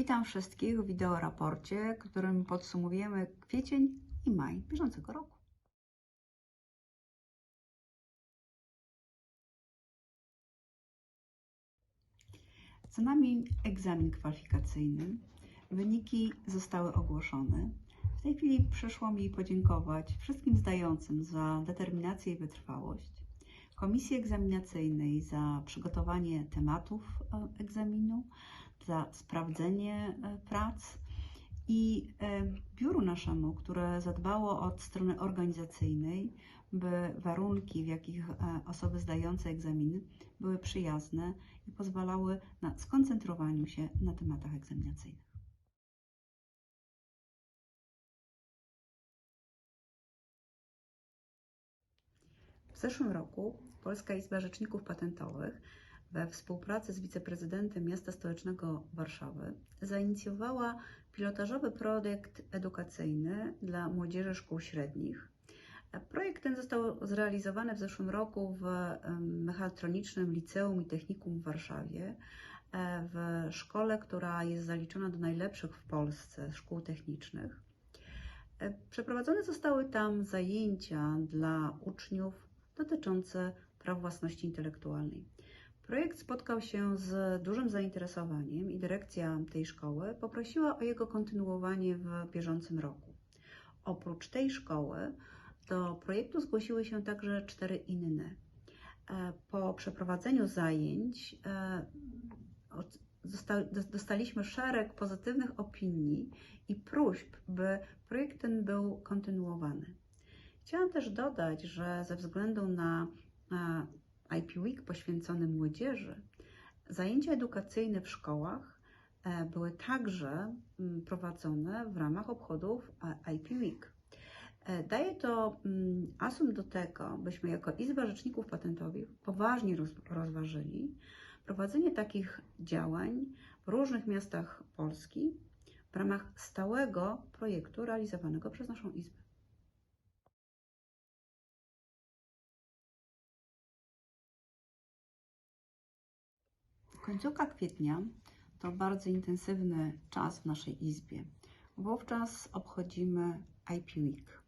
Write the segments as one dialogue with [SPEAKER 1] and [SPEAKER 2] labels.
[SPEAKER 1] Witam wszystkich w wideoraporcie, którym podsumowujemy kwiecień i maj bieżącego roku. Za nami egzamin kwalifikacyjny. Wyniki zostały ogłoszone. W tej chwili przyszło mi podziękować wszystkim zdającym za determinację i wytrwałość, komisji egzaminacyjnej za przygotowanie tematów e, egzaminu, za sprawdzenie e, prac i e, biuru naszemu, które zadbało od strony organizacyjnej, by warunki, w jakich e, osoby zdające egzaminy były przyjazne i pozwalały na skoncentrowaniu się na tematach egzaminacyjnych. W zeszłym roku Polska Izba Rzeczników Patentowych we współpracy z wiceprezydentem miasta stołecznego Warszawy zainicjowała pilotażowy projekt edukacyjny dla młodzieży szkół średnich. Projekt ten został zrealizowany w zeszłym roku w Mechatronicznym Liceum i Technikum w Warszawie, e, w szkole, która jest zaliczona do najlepszych w Polsce szkół technicznych. E, Przeprowadzone zostały tam zajęcia dla uczniów dotyczące praw własności intelektualnej. Projekt spotkał się z dużym zainteresowaniem i dyrekcja tej szkoły poprosiła o jego kontynuowanie w bieżącym roku. Oprócz tej szkoły do projektu zgłosiły się także cztery inne. E, Po przeprowadzeniu zajęć e, dostaliśmy szereg pozytywnych opinii i próśb, by projekt ten był kontynuowany. Chciałam też dodać, że ze względu na e, IP Week poświęcony młodzieży, zajęcia edukacyjne w szkołach e, były także mm, prowadzone w ramach obchodów e, IP Week. E, Daje to mm, asum do tego, byśmy jako Izba Rzeczników Patentowych poważnie roz, rozważyli prowadzenie takich działań w różnych miastach Polski w ramach stałego projektu realizowanego przez naszą Izbę. Końcówka kwietnia to bardzo intensywny czas w naszej izbie. Wówczas obchodzimy IP Week.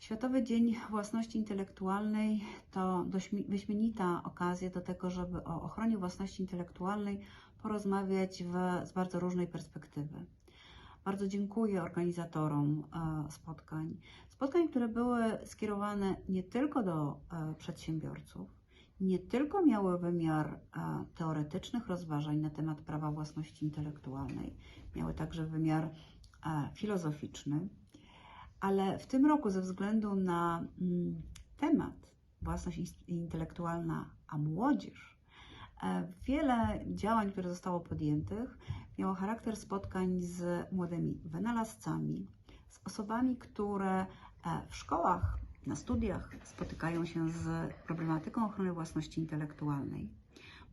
[SPEAKER 1] Światowy Dzień Własności Intelektualnej to wyśmienita okazja do tego, żeby o ochronie własności intelektualnej porozmawiać w, z bardzo różnej perspektywy. Bardzo dziękuję organizatorom e, spotkań. Spotkań, które były skierowane nie tylko do e, przedsiębiorców, nie tylko miały wymiar e, teoretycznych rozważań na temat prawa własności intelektualnej, miały także wymiar e, filozoficzny, ale w tym roku, ze względu na mm, temat własność intelektualna, a młodzież, e, wiele działań, które zostało podjętych, miało charakter spotkań z młodymi wynalazcami, z osobami, które w szkołach, na studiach spotykają się z problematyką ochrony własności intelektualnej.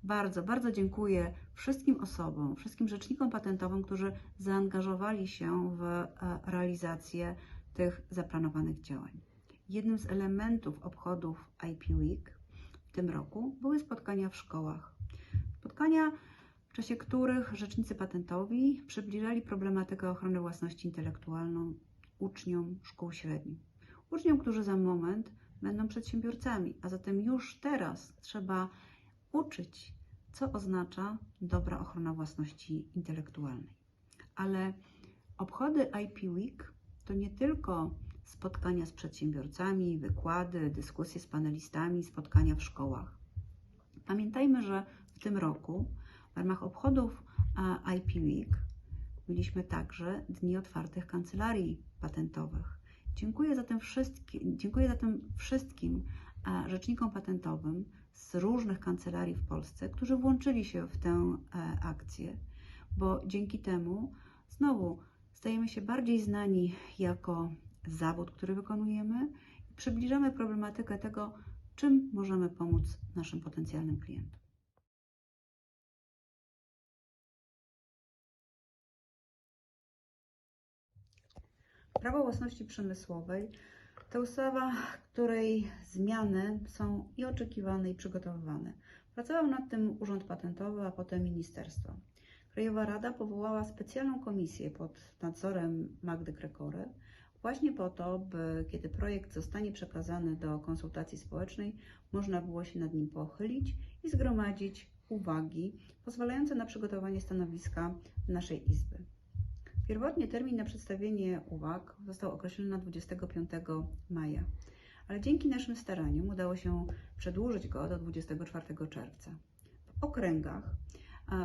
[SPEAKER 1] Bardzo, bardzo dziękuję wszystkim osobom, wszystkim rzecznikom patentowym, którzy zaangażowali się w e, realizację tych zaplanowanych działań. Jednym z elementów obchodów IP Week w tym roku były spotkania w szkołach. Spotkania, w czasie których rzecznicy patentowi przybliżali problematykę ochrony własności intelektualną uczniom szkół średnich. Uczniom, którzy za moment będą przedsiębiorcami, a zatem już teraz trzeba uczyć, co oznacza dobra ochrona własności intelektualnej. Ale obchody IP Week to nie tylko spotkania z przedsiębiorcami, wykłady, dyskusje z panelistami, spotkania w szkołach. Pamiętajmy, że w tym roku w ramach obchodów IP Week mieliśmy także Dni Otwartych Kancelarii Patentowych. Dziękuję zatem wszystkim, dziękuję zatem wszystkim a, rzecznikom patentowym z różnych kancelarii w Polsce, którzy włączyli się w tę e, akcję, bo dzięki temu znowu stajemy się bardziej znani jako zawód, który wykonujemy i przybliżamy problematykę tego, czym możemy pomóc naszym potencjalnym klientom. Prawo własności przemysłowej to ustawa, której zmiany są i oczekiwane, i przygotowywane. Pracował nad tym Urząd Patentowy, a potem Ministerstwo. Krajowa Rada powołała specjalną komisję pod nadzorem Magdy Grekory, właśnie po to, by kiedy projekt zostanie przekazany do konsultacji społecznej, można było się nad nim pochylić i zgromadzić uwagi pozwalające na przygotowanie stanowiska naszej Izby. Pierwotnie termin na przedstawienie uwag został określony na 25 maja, ale dzięki naszym staraniom udało się przedłużyć go do 24 czerwca. W okręgach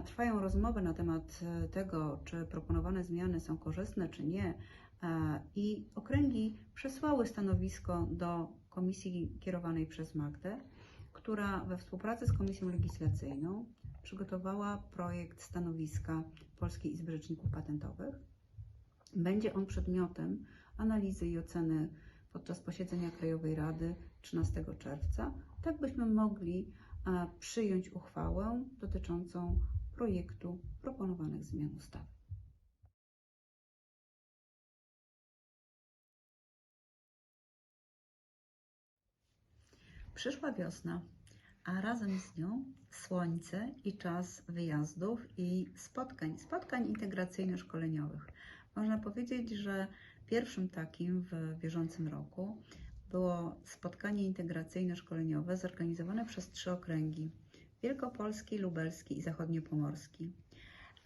[SPEAKER 1] trwają rozmowy na temat e, tego, czy proponowane zmiany są korzystne, czy nie, i okręgi przesłały stanowisko do komisji kierowanej przez Magdę, która we współpracy z Komisją Legislacyjną przygotowała projekt stanowiska Polskiej Izby Rzeczników Patentowych. Będzie on przedmiotem analizy i oceny podczas posiedzenia Krajowej Rady 13 czerwca, tak byśmy mogli a, przyjąć uchwałę dotyczącą projektu proponowanych zmian ustawy. Przyszła wiosna, a razem z nią słońce i czas wyjazdów i spotkań, spotkań integracyjno-szkoleniowych. Można powiedzieć, że pierwszym takim w bieżącym roku było spotkanie integracyjno-szkoleniowe zorganizowane przez trzy okręgi: Wielkopolski, Lubelski i Zachodniopomorski.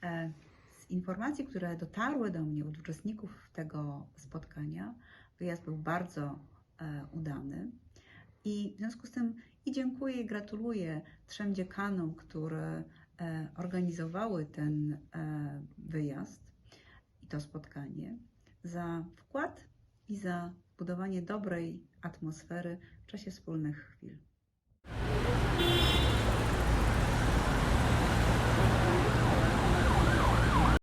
[SPEAKER 1] E, Z informacji, które dotarły do mnie od uczestników tego spotkania, wyjazd był bardzo e, udany. I w związku z tym i dziękuję i gratuluję trzem dziekanom, które e, organizowały ten wyjazd to spotkanie, za wkład i za budowanie dobrej atmosfery w czasie wspólnych chwil.